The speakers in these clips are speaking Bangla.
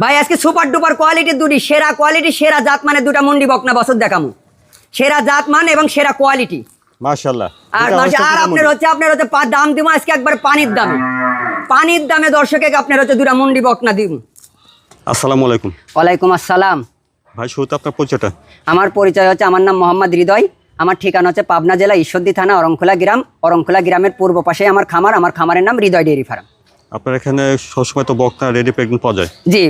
ভাই আজকে সুপার ডুপার কোয়ালিটির দুটি সেরা কোয়ালিটি সেরা জাত মানে দুটা মুন্ডি বকনা বছর দেখামু। সেরা জাত মান এবং সেরা কোয়ালিটি মাশাআল্লাহ। আর দুটা মাসে- অবস্থা আর আপনার হচ্ছে আপনার হচ্ছে দাম দিব আজকে একবার পানির দামে। পানির দামে দর্শকে আপনার হচ্ছে দুটা মুন্ডি বকনা দিব আসসালামু আলাইকুম। ওয়ালাইকুম আসসালাম। ভাই শুরুতে আপনার পরিচয়টা। আমার পরিচয় হচ্ছে আমার নাম মোহাম্মদ হৃদয়। আমার ঠিকানা হচ্ছে পাবনা জেলা ঈশ্বরদী থানা অরংখোলা গ্রাম। অরংখোলা গ্রামের পূর্ব পাশে আমার খামার। আমার খামারের নাম হৃদয় ডেয়ারি ফার্ম। আপনার এখানে সবসময় তো বকনা রেডি প্রেগনেন্ট পাওয়া যায়? জি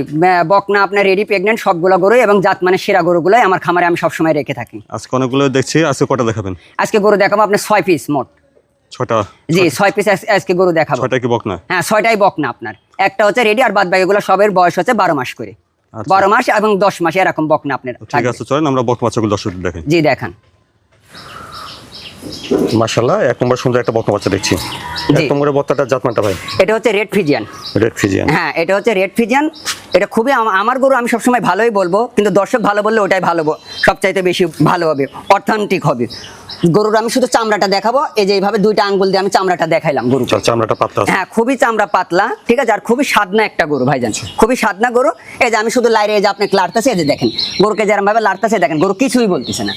বকনা আপনার রেডি প্রেগনেন্ট সবগুলো গরু এবং জাত মানে সেরা গরুগুলোই আমার খামারে আমি সবসময় রেখে থাকি। আজকে অনেকগুলো দেখছি আজকে কটা দেখাবেন? আজকে গরু দেখাবো আপনার ছয় পিস মোট। ছটা জি ছয় পিস আজকে গরু দেখাবো। ছয়টা কি বকনা? হ্যাঁ ছয়টাই বকনা আপনার। একটা হচ্ছে রেডি আর বাদ বাকিগুলো সবের বয়স হচ্ছে বারো মাস করে। আচ্ছা। বারো মাস এবং দশ মাসে এরকম বকনা আপনার ঠিক। আছে চলেন আমরা বকনা বাচ্চাগুলো দর্শক দেখেন জি দেখান। মাশাআল্লাহ এক নম্বর সুন্দর একটা বকনা বাচ্চা দেখছি। এক। নম্বরের বক্তাটা জাতমানটা ভাই? এটা হচ্ছে রেড ফিজিয়ান। Red Friesian. হ্যাঁ এটা হচ্ছে রেড ফিজিয়ান। এটা খুবই আমার গরু আমি সবসময় ভালোই বলব কিন্তু দর্শক ভালো বললে ওটাই ভালো সবচাইতে বেশি ভালো হবে অথেন্টিক হবে। গরুর আমি শুধু চামড়াটা দেখাবো এই যে এইভাবে দুইটা আঙ্গুল দিয়ে আমি চামড়াটা দেখাইলাম গরু চামড়াটা পাতলা হ্যাঁ খুবই চামড়া পাতলা ঠিক আছে আর খুবই সাদনা একটা গরু ভাই ভাইজান খুবই সাদনা গরু। এই যে আমি শুধু লাইরে এই যে আপনি লাড়তেছে এই যে দেখেন গরুকে যেরকম ভাবে লাড়তেছে দেখেন গরু কিছুই বলতেছে না।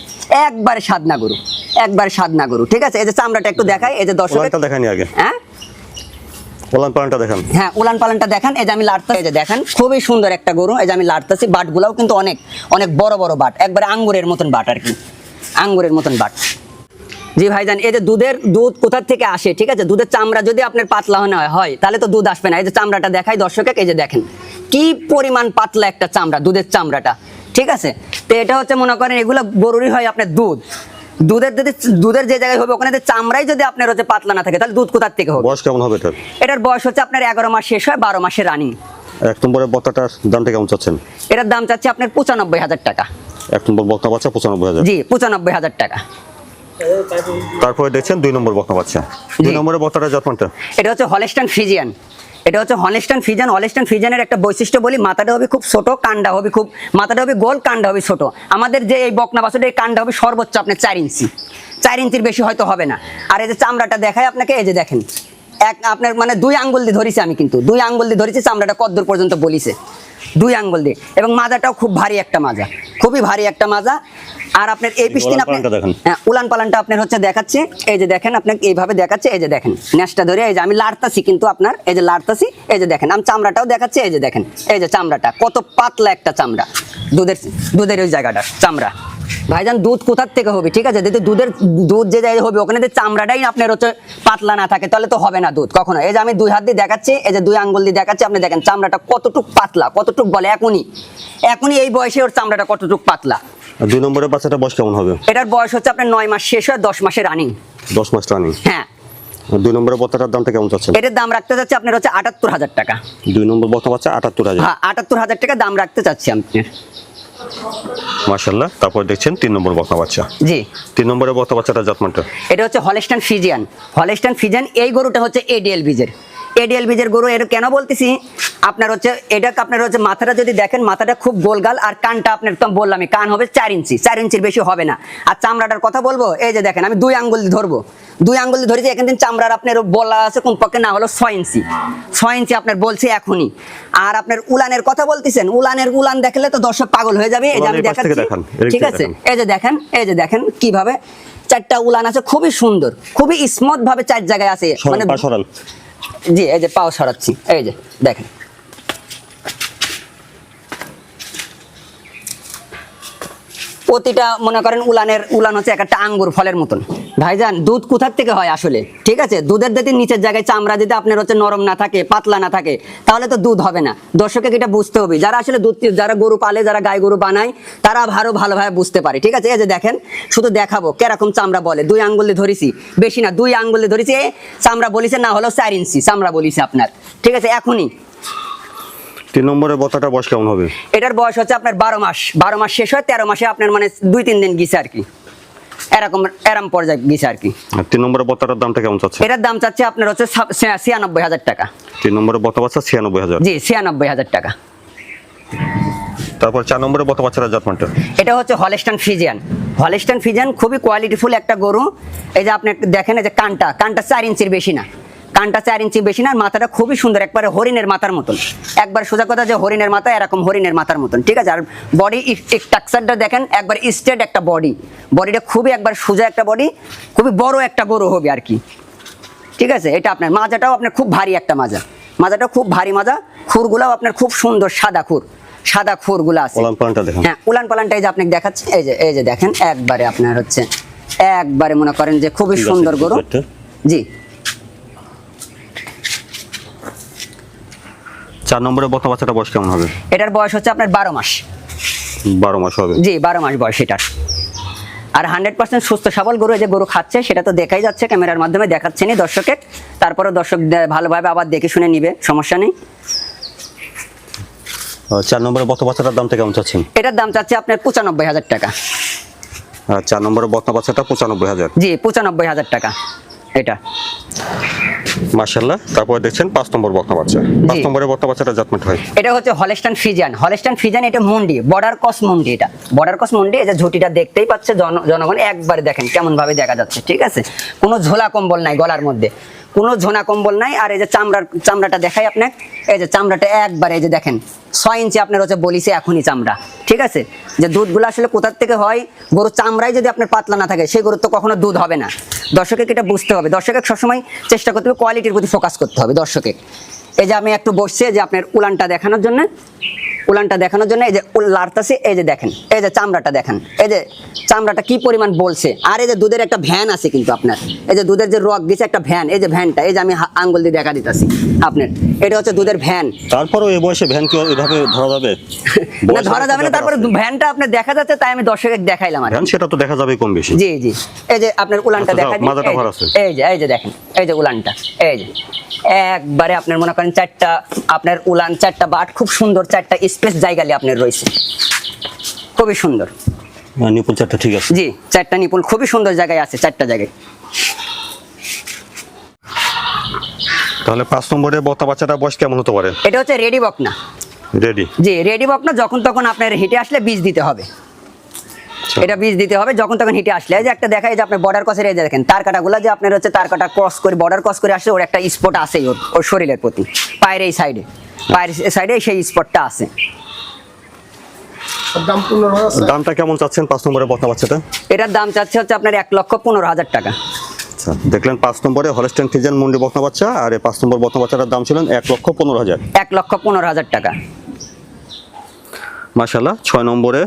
একবারে সাদনা গরু একবার সাদনা গরু ঠিক আছে এই যে চামড়াটা একটু দেখাই এই যে দর্শক দেখানি আগে। হ্যাঁ? হ্যাঁ দুধের চামড়া যদি আপনার পাতলা হয়, তাহলে তো দুধ আসবে না। এই যে চামড়াটা দেখাই দর্শকে, এই যে দেখেন, কি পরিমাণ পাতলা একটা চামড়া, দুধের চামড়াটা, ঠিক আছে? তো এটা হচ্ছে মনে করেন, এগুলো গরুরই হয় আপনার দুধ। দুধের যদি দুধের যে জায়গায় হবে ওখানে যদি চামড়াই যদি আপনার হচ্ছে পাতলা না থাকে তাহলে দুধ কোথার থেকে হবে? বয়স কেমন হবে এটার? এটার বয়স হচ্ছে আপনার এগারো মাস শেষ হয় বারো মাসের রানিং। এক নম্বরের বত্তাটার দামটা কেমন চাচ্ছেন? এটার দাম চাচ্ছে আপনার পঁচানব্বই হাজার টাকা। এক নম্বর বকনা বাচ্চা পঁচানব্বই হাজার। জি পঁচানব্বই হাজার টাকা। তারপরে দেখছেন দুই নম্বর বকনা বাচ্চা দুই। নম্বরের বত্তাটা জাতমানটা? এটা হচ্ছে হলেস্টান ফিজিয়ান এটা হচ্ছে হলেস্টান ফিজান হলেস্টান ফিজানের একটা বৈশিষ্ট্য বলি, মাথাটা হবে খুব ছোট কান্ডা হবে খুব, মাথাটা হবে গোল কান্ডা হবে ছোট। আমাদের যে এই বকনা বাছুরের এই কান্ডা হবে সর্বোচ্চ আপনার চার ইঞ্চি। চার ইঞ্চির বেশি হয়তো হবে না। আর এই যে চামড়াটা দেখায় আপনাকে, এই যে দেখেন, এক আপনার মানে দুই আঙ্গুল দিয়ে ধরেছি আমি কিন্তু। দুই আঙ্গুল দিয়ে ধরেছি, চামড়াটা কদ্দূর পর্যন্ত বলিছে। দুই আঙ্গুল দিয়ে। এবং মাজাটাও খুব ভারী একটা মাজা। খুবই ভারী একটা মাজা। আর আপনার এই পিস্তিন আপনি হ্যাঁ উলান পালানটা আপনার হচ্ছে দেখাচ্ছে। এই যে দেখেন আপনাকে এইভাবে দেখাচ্ছে এই যে দেখেন। ন্যাসটা ধরে এই যে আমি লাড়তাছি কিন্তু আপনার এই যে লাড়তাছি এই যে দেখেন। আমি চামড়াটাও দেখাচ্ছি এই যে দেখেন। এই যে চামড়াটা কত পাতলা একটা চামড়া। দুধের দুধের ওই জায়গাটা চামড়া। ভাইজান দুধ কোথার থেকে হবে? ঠিক আছে যদি দুধের দুধ যে জায়গায় হবে ওখানে যদি চামড়াটাই আপনার হচ্ছে পাতলা না থাকে তাহলে তো হবে না দুধ কখনো। এই যে আমি দুই হাত দিয়ে দেখাচ্ছি এই যে দুই আঙ্গুল দিয়ে দেখাচ্ছি আপনি দেখেন চামড়াটা কতটুক পাতলা কতটুক বলে এখনই। এখনই এই বয়সে ওর চামড়াটা কতটুক পাতলা। দুই নম্বরের বাচ্চাটা বয়স কেমন হবে? এটার বয়স হচ্ছে আপনার নয় মাস শেষ হয় দশ মাসের রানিং দশ মাস রানিং হ্যাঁ। দুই নম্বরের বত্তাটার দামটা কেমন চাচ্ছেন? এটার দাম রাখতে চাচ্ছি আপনার হচ্ছে আটাত্তর হাজার টাকা। দুই নম্বর বকনা বাচ্চা আটাত্তর হাজার। হ্যাঁ আটাত্তর হাজার টাকা দাম রাখতে চাচ্ছি আপনি মাশাল্লাহ তারপর দেখছেন তিন নম্বর বকনা বাচ্চা। জি। তিন নম্বরের বকনা বাচ্চাটা জাতমানটা? এটা হচ্ছে হলেস্টান ফিজিয়ান। হলেস্টান ফিজিয়ান এই গরুটা হচ্ছে এডিএল বীজের। এডিএল বীজের গরু এটা কেন বলতেছি? আপনার হচ্ছে এটা আপনার হচ্ছে মাথাটা যদি দেখেন মাথাটা খুব গোলগাল আর কানটা আপনার একদম বললামই। কান হবে চার ইঞ্চি চার ইঞ্চির বেশি হবে না। আর চামড়াটার কথা বলব এই যে দেখেন আমি দুই আঙ্গুল ধরবো। দুই আঙ্গুল ধরেছি এখান দিন চামড়ার আপনার বলা আছে কোন পক্ষে না হলো ছয় ইঞ্চি। ছয় ইঞ্চি আপনার বলছি এখনই। আর আপনার উলানের কথা বলতেছেন উলানের উলান দেখলে তো দর্শক পাগল হয়ে যাবে এই যে আমি উলানের পাশ থেকে দেখাচ্ছি। ঠিক আছে? এই যে দেখেন এই যে দেখেন কীভাবে চারটা উলান আছে খুবই সুন্দর খুবই স্মুথ ভাবে চার জায়গায় আছে। সরান। জি এই যে পাও সরাচ্ছি। এই যে দেখেন। প্রতিটা, মনে করেন, উলানের, উলান হচ্ছে এক একটা আঙ্গুর ফলের মতন। ভাইজান, দুধ কোথার থেকে হয় আসলে? ঠিক আছে? দুধের যদি নিচের জায়গায় চামড়া যদি আপনার হচ্ছে নরম না থাকে, পাতলা না থাকে, তাহলে তো দুধ হবে না। দর্শকে এটা বুঝতে হবে। যারা আসলে দুধ যারা গরু পালে, যারা গাই গরু বানায়, তারা আরও ভালোভাবে বুঝতে পারে। ঠিক আছে? এই যে দেখেন, শুধু দেখাবো কীরকম চামড়া বলে। দুই আঙ্গুল ধরেছি। বেশি না, দুই আঙ্গুল ধরেছি। চামড়া বলিছে না হলো চার ইঞ্চি। চামড়া বলিছে আপনার। ঠিক আছে? এখনই। তিন নম্বরের বত্তাটার বয়স কেমন হবে? এটার বয়স হচ্ছে আপনার বারো মাস। বারো মাস শেষ হয় তেরো মাসে আপনার মানে দুই তিন দিন গিয়েছে আর কি। এরকম এরম পর্যায়ে গিয়েছে আর কি। তিন নম্বরের বত্তাটার দামটা কেমন চাচ্ছে? এটার দাম চাচ্ছে আপনার হচ্ছে ছিয়ানব্বই হাজার টাকা। তিন নম্বরের বত্তা বাচ্চা ছিয়ানব্বই হাজার। জি ছিয়ানব্বই হাজার টাকা। তারপর চার নম্বরের জাতমানটা এটা হচ্ছে হলেস্টান হলেস্টান খুবই কোয়ালিটিফুল একটা গরু। এই যে আপনি দেখেন এই যে কানটা কানটা চার ইঞ্চির বেশি না। কানটা চার ইঞ্চি বেশি না মাথাটা খুবই সুন্দর একবারে হরিণের মাথার মতন। একবার সোজা কথা যে হরিণের মাথা এরকম হরিণের মাথার মতন ঠিক আছে? আর বডি স্ট্রাকচারটা দেখেন একবার স্ট্রেট একটা বডি বডিটা খুবই একবার সোজা একটা বডি খুবই বড় একটা গরু হবে আর কি। ঠিক আছে? এটা আপনার মাজাটাও আপনার খুব ভারী একটা মাজা। মাজাটা খুব ভারী মাজা খুরগুলাও আপনার খুব সুন্দর সাদা খুর। সাদা খুরগুলো আছে। ওলান পালানটা দেখুন। হ্যাঁ উলান পালানটা এই যে আপনাকে দেখাচ্ছি এই যে এই যে দেখেন একবারে আপনার হচ্ছে একবারে মনে করেন যে খুবই সুন্দর গরু। জি। চার নম্বরে বকনা বাচ্চাটা বয়স কেমন হবে? এটার বয়স হচ্ছে আপনার বারো মাস। বারো মাস হবে। জি বারো মাস বয়স এটার। আর হান্ড্রেড পার্সেন্ট সুস্থ সবল গরু এই যে গরু খাচ্ছে সেটা তো দেখাই যাচ্ছে ক্যামেরার মাধ্যমে দেখাচ্ছেনি দর্শকে তারপরে দর্শক ভালোভাবে আবার দেখে শুনে নিবে সমস্যা নেই। চার নম্বরে বকনা বাচ্চাটার দামটা কেমন চাচ্ছেন? এটার দাম চাচ্ছে আপনার পঁচানব্বই হাজার টাকা। চার নম্বরে বকনা বাচ্চাটা পঁচানব্বই হাজার। জি পঁচানব্বই হাজার টাকা এটা। তারপরে দেখছেন পাঁচ নম্বর বকনা বাচ্চা। পাঁচ জি। নম্বরে বকনা বাচ্চাটা জাতমেন্ট হয়। এটা হচ্ছে হলেস্টান হলেস্টান ফিজিয়ান এটা মুন্ডি বর্ডার কস মুন্ডি এটা। বর্ডার কস মুন্ডি এই যে ঝুটিটা দেখতেই পাচ্ছে জনগণ একবার দেখেন কেমন ভাবে দেখা যাচ্ছে ঠিক আছে? কোনো ঝোলা কম্বল নাই গলার মধ্যে। কোনো ঝোনা কম্বল নাই আর এই যে চামড়ার চামড়াটা দেখাই আপনার এই যে চামড়াটা একবার এই যে দেখেন ছয় ইঞ্চি আপনার হচ্ছে বলিছে এখনই চামড়া ঠিক আছে? যে দুধগুলো আসলে কোথার থেকে হয়? গরু চামড়াই যদি আপনার পাতলা না থাকে সেই গরুর তো কখনো দুধ হবে না। দর্শকের এটা বুঝতে হবে। দর্শকের সবসময় চেষ্টা করতে হবে কোয়ালিটির প্রতি ফোকাস করতে হবে দর্শকের। এই যে আমি একটু বসছি যে আপনার উলানটা দেখানোর জন্য উলানটা দেখানোর জন্য এই যে লাড়তাছে এই যে দেখেন এই যে চামড়াটা দেখেন এই যে চামড়াটা কি পরিমাণ বলছে আর এই যে দুধের একটা ভ্যান আছে কিন্তু আপনার এই যে দুধের যে রক গেছে একটা ভ্যান এই যে ভ্যানটা এই যে আমি আঙ্গুল দিয়ে দেখা দিতেছি আপনার এটা হচ্ছে দুধের ভ্যান তারপরেও এই বয়সে ভ্যান কি এভাবে ধরা যাবে না ধরা যাবে না তারপরে ভ্যানটা আপনার দেখা যাচ্ছে তাই আমি দর্শকের দেখাইলাম আর সেটা তো দেখা যাবে কম বেশি জি জি এই যে আপনার উলানটা আচ্ছা, দেখা। এই যে এই যে দেখেন এই যে উলানটা এই যে একবারে আপনার মনে করেন চারটা আপনার উলান চারটা বাট খুব সুন্দর চারটা স্পেস জায়গালে আপনার রয়েছে। খুবই সুন্দর। হ্যাঁ, নিপুল চারটা ঠিক আছে। জি চারটা নিপুল খুবই সুন্দর জায়গায় আছে চারটা জায়গায়। তাহলে পাঁচ নম্বরে বকনা বাচ্চাটা বয়স কেমন হতে পারে? এটা হচ্ছে রেডি বকনা। রেডি? জি রেডি বকনা যখন তখন আপনার হিটে আসলে বীজ দিতে হবে। এটা বীজ দিতে হবে যখন তখন হিটে আসলে। এই যে একটা দেখা এই যে আপনি বর্ডার কসের এই যে দেখেন তার কাটাগুলো যে আপনার হচ্ছে তার কাটা ক্রস করে বর্ডার ক্রস করে আসলে ওর একটা স্পট আছেই ওর ওর শরীরের প্রতি পায়ের এই সাইডে পায়ের সাইডে সেই স্পটটা আছে। দামটা কেমন চাচ্ছেন পাঁচ নম্বরে বকনা বাচ্চাটা? এটার দাম চাচ্ছে হচ্ছে আপনার এক লক্ষ পনেরো হাজার টাকা। আচ্ছা দেখলেন পাঁচ নম্বরে হলস্টেন ফিজেন মুন্ডি বকনা বাচ্চা আর এই পাঁচ নম্বর বকনা বাচ্চাটার দাম ছিলেন এক লক্ষ পনেরো হাজার। এক লক্ষ পনেরো হাজার টাকা। মার্শাল্লাহ ছয় নম্বরে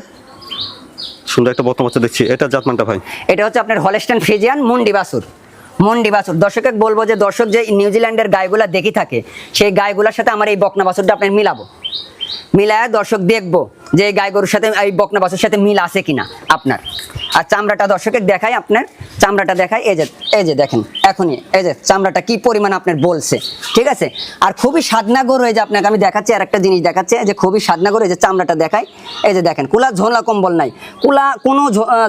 সুন্দর একটা বর্তমান দেখছি। এটা জাতমানটা ভাই? এটা হচ্ছে আপনার হলেস্টেন ফ্রিজিয়ান মুন্ডি বাসুর মন্ডি বাসুর দর্শকে বলব যে, দর্শক যে নিউজিল্যান্ডের গাইগুলা দেখি থাকে, সেই গাইগুলোর সাথে আমার এই বকনা বাসুরটা আপনার মিলাবো। মিলায় দর্শক দেখব যে, এই গাই গরুর সাথে, এই বকনা বাসুর সাথে মিল আছে কিনা আপনার। আর চামড়াটা দর্শকের দেখাই আপনার চামড়াটা দেখাই এই যে এই যে দেখেন এখনই এই যে চামড়াটা কি পরিমাণ আপনার বলছে ঠিক আছে আর খুবই সাদনা গরু এই যে আপনাকে আমি দেখাচ্ছি আর একটা জিনিস দেখাচ্ছি যে খুবই সাদনা গরু এই যে চামড়াটা দেখাই এই যে দেখেন কুলা ঝোলা কম্বল নাই কুলা কোনো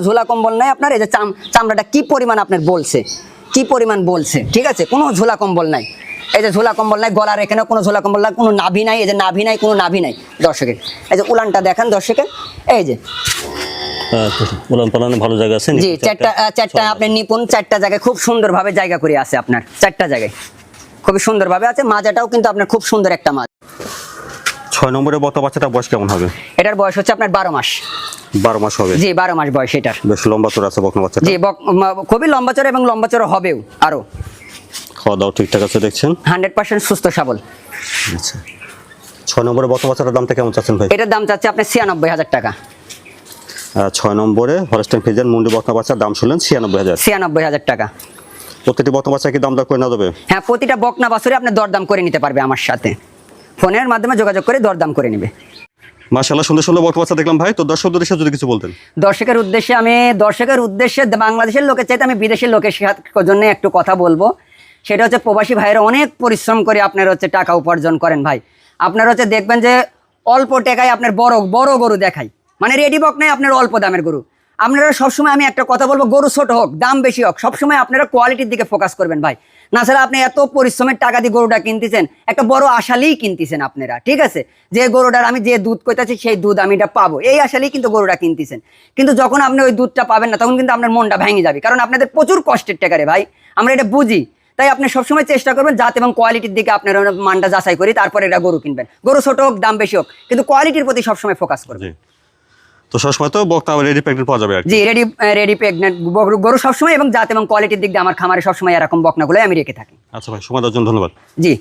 ঝোলা কম্বল নাই আপনার এই যে চাম চামড়াটা কি পরিমাণ আপনার বলছে কি পরিমাণ বলছে ঠিক আছে কোনো ঝোলা কম্বল নাই এই যে ঝোলা কম্বল নাই গলার এখানে কোনো ঝোলা কম্বল নাই কোনো নাভি নাই এই যে নাভি নাই কোনো নাভি নাই দর্শকের এই যে উলানটা দেখান দর্শকের এই যে উলান পালানে ভালো জায়গা আছে জি চারটা চারটা? আপনার নিপুণ চারটা জায়গায় খুব সুন্দরভাবে জায়গা করে আছে আপনার চারটা জায়গায়। খুবই সুন্দরভাবে আছে মাজাটাও কিন্তু আপনার খুব সুন্দর একটা মাছ ছয় নম্বরে বকনা বাচ্চাটা বয়স কেমন হবে? এটার বয়স হচ্ছে আপনার বারো মাস। বারো মাস হবে? জি বারো মাস বয়স এটার। বেশ লম্বা তোর আছে বকনা বাচ্চাটা। জি খুবই লম্বা চড়া এবং লম্বা চড়া হবেও আরও। খাওয়া দাওয়া ঠিকঠাক আছে দেখছেন? হান্ড্রেড পার্সেন্ট সুস্থ সবল। আচ্ছা। ছয় নম্বরে বাচ্চাটার দামটা কেমন চাচ্ছেন ভাই? এটার দাম চাচ্ছে আপনার ছিয়ানব্বই হাজার টাকা। ছয় নম্বরে হলস্টেন ফিজেন মুন্ডি বকনা বাচ্চার দাম শুনলেন ছিয়ানব্বই হাজার। ছিয়ানব্বই হাজার টাকা। প্রতিটি বকনা বাচ্চা কি দাম দর করে না দেবে হ্যাঁ প্রতিটা বকনা বাছুরে আপনি দরদাম করে নিতে পারবে আমার সাথে। ফোনের মাধ্যমে যোগাযোগ করে দরদাম করে নেবে। মাশাল্লাহ সুন্দর সুন্দর বকনা বাচ্চা দেখলাম ভাই। তো দর্শকদের সাথে যদি কিছু বলতেন। দর্শকের উদ্দেশ্যে আমি দর্শকের উদ্দেশ্যে বাংলাদেশের লোকের চাইতে আমি বিদেশের লোকের জন্য একটু কথা বলব। সেটা হচ্ছে প্রবাসী ভাইয়েরা অনেক পরিশ্রম করে আপনার হচ্ছে টাকা উপার্জন করেন ভাই। আপনার হচ্ছে দেখবেন যে অল্প টাকায় আপনার বড় বড় গরু দেখাই মানে রেডি বক নাই, আপনার অল্প দামের গরু। আপনারা সবসময় আমি একটা কথা বলব, গরু ছোট হোক, দাম বেশি হোক, সবসময় আপনারা কোয়ালিটির দিকে ফোকাস করবেন ভাই। না ছাড়া আপনি এত পরিশ্রমের টাকা দিয়ে গরুটা কিনতেছেন, একটা বড় আশালেই কিনতেছেন আপনারা, ঠিক আছে? যে গরুটার আমি যে দুধ কইতাছি, সেই দুধ আমি এটা পাবো। এই আশালেই কিন্তু গরুটা কিনতেছেন। কিন্তু যখন আপনি ওই দুধটা পাবেন না, তখন কিন্তু আপনার মনটা ভেঙে যাবে। কারণ আপনাদের প্রচুর কষ্টের টাকা রে ভাই, আমরা এটা বুঝি। তাই আপনি সবসময় চেষ্টা করবেন, জাত এবং কোয়ালিটির দিকে আপনার মানটা যাচাই করি তারপরে এটা গরু কিনবেন। গরু ছোট হোক, দাম বেশি হোক, কিন্তু কোয়ালিটির প্রতি সবসময় ফোকাস করবেন। তো সবসময় তো রেডি প্রেগনেন্ট পাওয়া যাবে জি রেডি রেডি প্রেগনেন্ট গরু সবসময় এবং জাত এবং কোয়ালিটির দিক দিয়ে আমার খামারে সবসময় এরকম বকনাগুলো আমি রেখে থাকি। আচ্ছা ভাই সময় দেওয়ার জন্য ধন্যবাদ। জি।